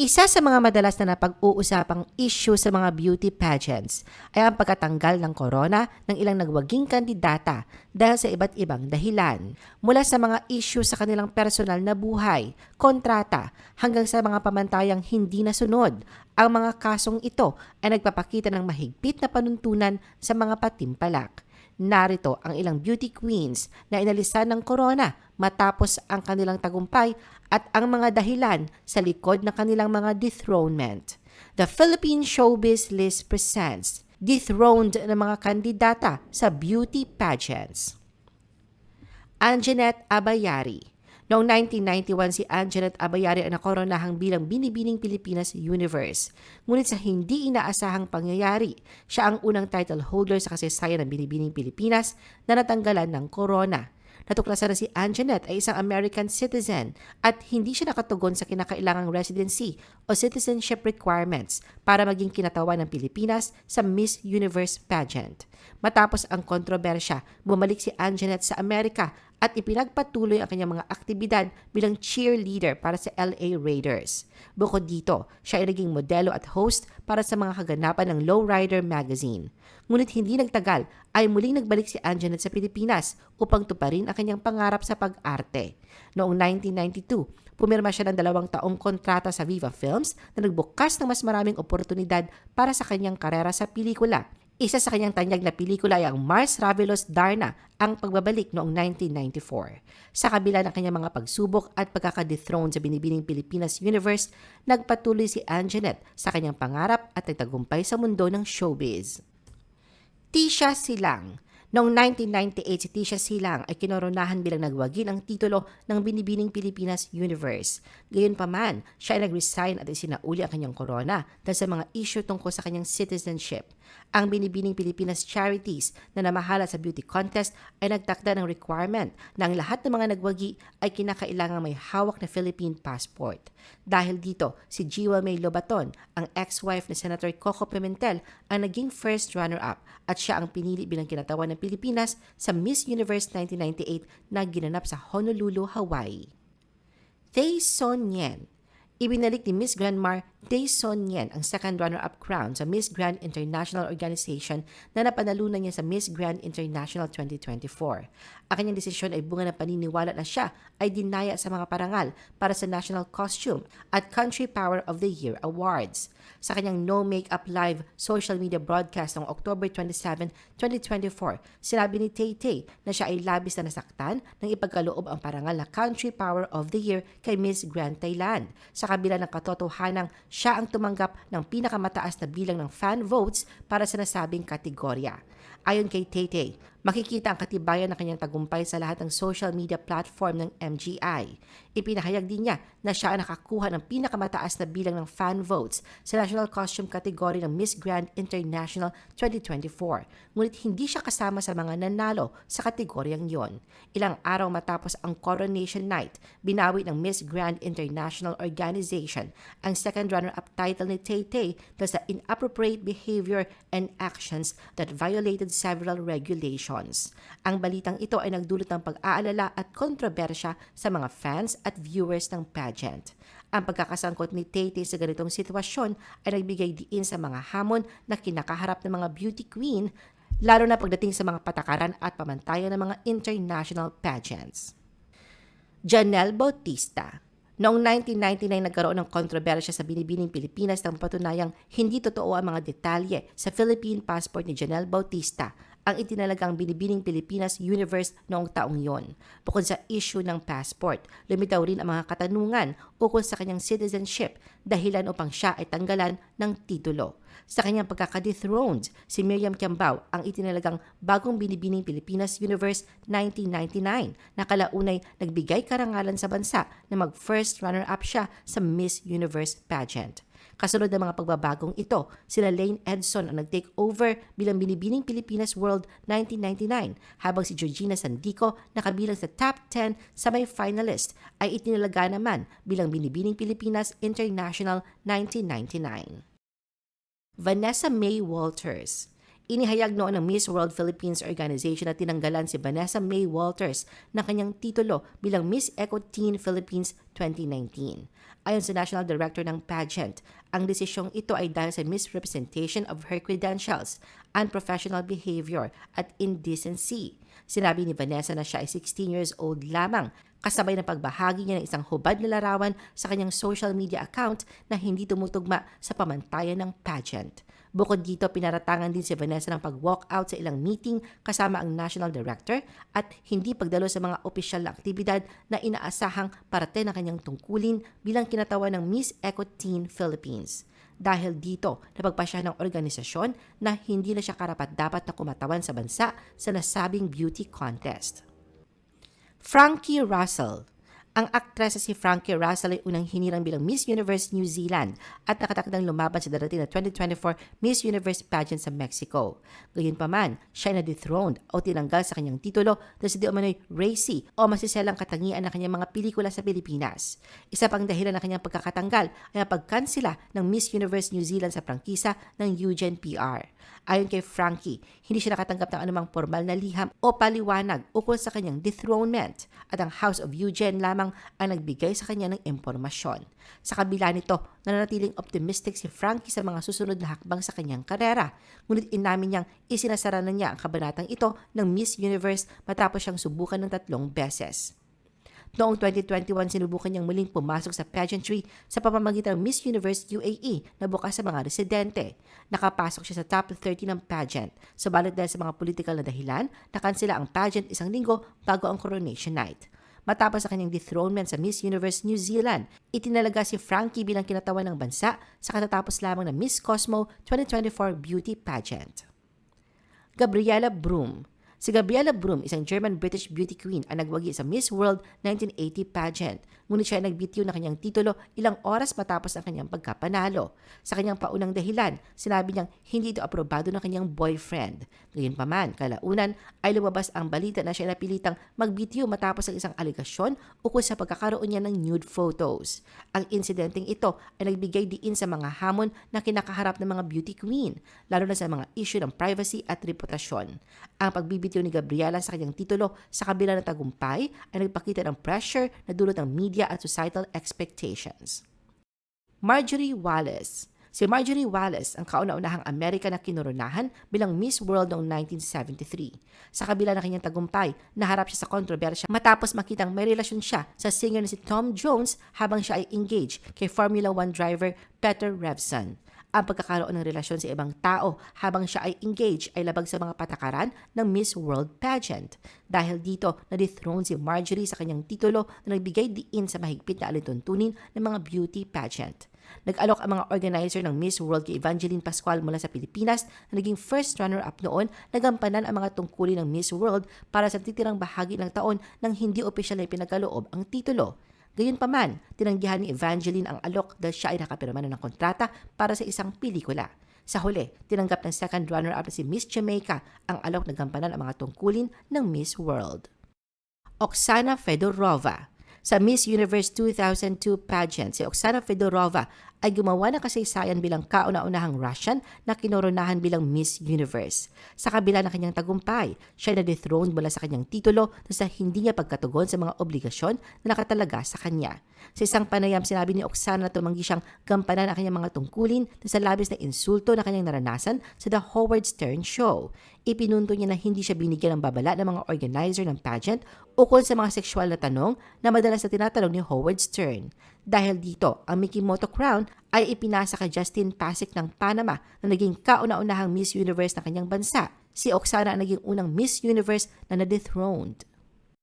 Isa sa mga madalas na napag-uusapang issue sa mga beauty pageants ay ang pagkatanggal ng corona ng ilang nagwaging kandidata dahil sa iba't ibang dahilan. Mula sa mga issue sa kanilang personal na buhay, kontrata, hanggang sa mga pamantayang hindi nasunod, ang mga kasong ito ay nagpapakita ng mahigpit na panuntunan sa mga patimpalak. Narito ang ilang beauty queens na inalisan ng corona matapos ang kanilang tagumpay at ang mga dahilan sa likod ng kanilang mga dethronement. The Philippine Showbiz List presents dethroned na mga kandidata sa beauty pageants. Anjanette Abayari Noong 1991, si Anjanette Abayari ang nakoronahang bilang Binibining Pilipinas Universe. Ngunit sa hindi inaasahang pangyayari, siya ang unang title holder sa kasaysayan ng Binibining Pilipinas na natanggalan ng corona. Natuklasan na si Anjanette ay isang American citizen at hindi siya nakatugon sa kinakailangang residency o citizenship requirements para maging kinatawan ng Pilipinas sa Miss Universe pageant. Matapos ang kontrobersya, bumalik si Anjanette sa Amerika at ipinagpatuloy ang kanyang mga aktibidad bilang cheerleader para sa LA Raiders. Bukod dito, siya ay naging modelo at host para sa mga kaganapan ng Lowrider magazine. Ngunit hindi nagtagal ay muling nagbalik si Anjanette sa Pilipinas upang tuparin ang kanyang pangarap sa pag-arte. Noong 1992, pumirma siya ng dalawang taong kontrata sa Viva Films na nagbukas ng mas maraming oportunidad para sa kanyang karera sa pelikula isa sa kanyang tanyag na pelikula ay ang Mars Ravelos Darna, ang pagbabalik noong 1994. Sa kabila ng kanyang mga pagsubok at pagkakadethrone sa binibining Pilipinas Universe, nagpatuloy si Anjanette sa kanyang pangarap at nagtagumpay sa mundo ng showbiz. Tisha Silang Noong 1998, si Tisha Silang ay kinoronahan bilang nagwagi ng titulo ng Binibining Pilipinas Universe. Gayunpaman, siya ay nag-resign at isinauli ang kanyang korona dahil sa mga issue tungkol sa kanyang citizenship. Ang Binibining Pilipinas Charities na namahala sa beauty contest ay nagtakda ng requirement na ang lahat ng mga nagwagi ay kinakailangang may hawak na Philippine passport. Dahil dito, si Jiwa May Lobaton, ang ex-wife ni Senator Coco Pimentel, ang naging first runner-up at siya ang pinili bilang kinatawan ng Pilipinas sa Miss Universe 1998 na ginanap sa Honolulu, Hawaii. Thay Son Yen Ibinalik ni Miss Grandmar Day Son Yen ang second runner-up crown sa Miss Grand International Organization na napanalunan niya sa Miss Grand International 2024. Ang kanyang desisyon ay bunga ng paniniwala na siya ay dinaya sa mga parangal para sa National Costume at Country Power of the Year Awards. Sa kanyang No Makeup Live social media broadcast noong October 27, 2024, sinabi ni Tay Tay na siya ay labis na nasaktan nang ipagkaloob ang parangal na Country Power of the Year kay Miss Grand Thailand. Sa kabila ng katotohanang siya ang tumanggap ng pinakamataas na bilang ng fan votes para sa nasabing kategorya. Ayon kay Tete, makikita ang katibayan ng kanyang tagumpay sa lahat ng social media platform ng MGI. Ipinahayag din niya na siya ang nakakuha ng pinakamataas na bilang ng fan votes sa National Costume category ng Miss Grand International 2024, ngunit hindi siya kasama sa mga nanalo sa kategoryang yon. Ilang araw matapos ang Coronation Night, binawi ng Miss Grand International Organization ang second runner-up title ni Tay Tay dahil sa inappropriate behavior and actions that violated violated several regulations. Ang balitang ito ay nagdulot ng pag-aalala at kontrobersya sa mga fans at viewers ng pageant. Ang pagkakasangkot ni Tate sa ganitong sitwasyon ay nagbigay diin sa mga hamon na kinakaharap ng mga beauty queen, lalo na pagdating sa mga patakaran at pamantayan ng mga international pageants. Janelle Bautista Noong 1999 nagkaroon ng kontrobersya sa binibining Pilipinas nang patunayang hindi totoo ang mga detalye sa Philippine passport ni Janelle Bautista ang itinalagang binibining Pilipinas Universe noong taong yon. Bukod sa issue ng passport, lumitaw rin ang mga katanungan ukol sa kanyang citizenship dahilan upang siya ay tanggalan ng titulo. Sa kanyang pagkakadethroned, si Miriam Kiambao ang itinalagang bagong binibining Pilipinas Universe 1999 na kalaunay nagbigay karangalan sa bansa na mag-first runner-up siya sa Miss Universe pageant. Kasunod ng mga pagbabagong ito, sila Lane Edson ang nag-take over bilang Binibining Pilipinas World 1999 habang si Georgina Sandico na kabilang sa top 10 sa may finalist ay itinalaga naman bilang Binibining Pilipinas International 1999. Vanessa May Walters Inihayag noon ng Miss World Philippines Organization na tinanggalan si Vanessa May Walters ng kanyang titulo bilang Miss Eco Teen Philippines 2019. Ayon sa National Director ng pageant, ang desisyong ito ay dahil sa misrepresentation of her credentials, unprofessional behavior at indecency. Sinabi ni Vanessa na siya ay 16 years old lamang, kasabay ng pagbahagi niya ng isang hubad na larawan sa kanyang social media account na hindi tumutugma sa pamantayan ng pageant. Bukod dito, pinaratangan din si Vanessa ng pag-walk out sa ilang meeting kasama ang national director at hindi pagdalo sa mga opisyal na aktibidad na inaasahang parte ng kanyang tungkulin bilang kinatawan ng Miss Eco Teen Philippines. Dahil dito, napagpasya ng organisasyon na hindi na siya karapat-dapat na kumatawan sa bansa sa nasabing beauty contest. Frankie Russell ang aktres si Frankie Russell ay unang hinirang bilang Miss Universe New Zealand at nakatakdang lumaban sa darating na 2024 Miss Universe pageant sa Mexico. Gayunpaman, siya ay na-dethroned o tinanggal sa kanyang titulo dahil sa di umano'y racy o masiselang katangian ng kanyang mga pelikula sa Pilipinas. Isa pang dahilan ng kanyang pagkakatanggal ay ang pagkansila ng Miss Universe New Zealand sa prangkisa ng Eugen PR. Ayon kay Frankie, hindi siya nakatanggap ng anumang formal na liham o paliwanag ukol sa kanyang dethronement at ang House of Eugene lamang ang nagbigay sa kanya ng impormasyon. Sa kabila nito, nananatiling optimistic si Frankie sa mga susunod na hakbang sa kanyang karera. Ngunit inamin niyang isinasara na niya ang kabanatang ito ng Miss Universe matapos siyang subukan ng tatlong beses. Noong 2021, sinubukan niyang muling pumasok sa pageantry sa pamamagitan ng Miss Universe UAE na bukas sa mga residente. Nakapasok siya sa top 30 ng pageant. Subalit dahil sa mga political na dahilan, nakansila ang pageant isang linggo bago ang coronation night. Matapos sa kanyang dethronement sa Miss Universe New Zealand, itinalaga si Frankie bilang kinatawan ng bansa sa katatapos lamang ng Miss Cosmo 2024 beauty pageant. Gabriela Broom Si Gabriela Broom, isang German-British beauty queen, ang nagwagi sa Miss World 1980 pageant. Ngunit siya ay nagbitiw ng kanyang titulo ilang oras matapos ang kanyang pagkapanalo. Sa kanyang paunang dahilan, sinabi niyang hindi ito aprobado ng kanyang boyfriend. Gayunpaman, kalaunan ay lumabas ang balita na siya napilitang magbitiw matapos ang isang aligasyon ukol sa pagkakaroon niya ng nude photos. Ang insidenteng ito ay nagbigay diin sa mga hamon na kinakaharap ng mga beauty queen, lalo na sa mga issue ng privacy at reputasyon. Ang pagbibitiw ni Gabriela sa kanyang titulo sa kabila ng tagumpay ay nagpakita ng pressure na dulot ng media at societal expectations. Marjorie Wallace Si Marjorie Wallace ang kauna-unahang Amerika na kinoronahan bilang Miss World noong 1973. Sa kabila ng kanyang tagumpay, naharap siya sa kontrobersya matapos makitang may relasyon siya sa singer na si Tom Jones habang siya ay engaged kay Formula One driver Peter Revson. Ang pagkakaroon ng relasyon sa ibang tao habang siya ay engaged ay labag sa mga patakaran ng Miss World pageant. Dahil dito, na-dethrone si Marjorie sa kanyang titulo na nagbigay diin sa mahigpit na alituntunin ng mga beauty pageant. Nag-alok ang mga organizer ng Miss World kay Evangeline Pascual mula sa Pilipinas na naging first runner-up noon nagampanan ang mga tungkulin ng Miss World para sa titirang bahagi ng taon nang hindi opisyal na ipinagkaloob ang titulo. Gayunpaman, tinanggihan ni Evangeline ang alok dahil siya ay nakapirma na ng kontrata para sa isang pelikula. Sa huli, tinanggap ng second runner-up na si Miss Jamaica ang alok na gampanan ang mga tungkulin ng Miss World. Oksana Fedorova sa Miss Universe 2002 pageant, si Oksana Fedorova ay gumawa ng kasaysayan bilang kauna-unahang Russian na kinoronahan bilang Miss Universe. Sa kabila ng kanyang tagumpay, siya ay na-dethroned mula sa kanyang titulo sa hindi niya pagkatugon sa mga obligasyon na nakatalaga sa kanya. Sa isang panayam, sinabi ni Oksana na tumanggi siyang gampanan ang kanyang mga tungkulin sa labis na insulto na kanyang naranasan sa The Howard Stern Show. Ipinunto niya na hindi siya binigyan ng babala ng mga organizer ng pageant ukol sa mga sexual na tanong na madalas na tinatanong ni Howard Stern. Dahil dito, ang Mikimoto Crown ay ipinasa kay Justin Pasek ng Panama na naging kauna-unahang Miss Universe ng kanyang bansa. Si Oksana ang naging unang Miss Universe na na-dethroned.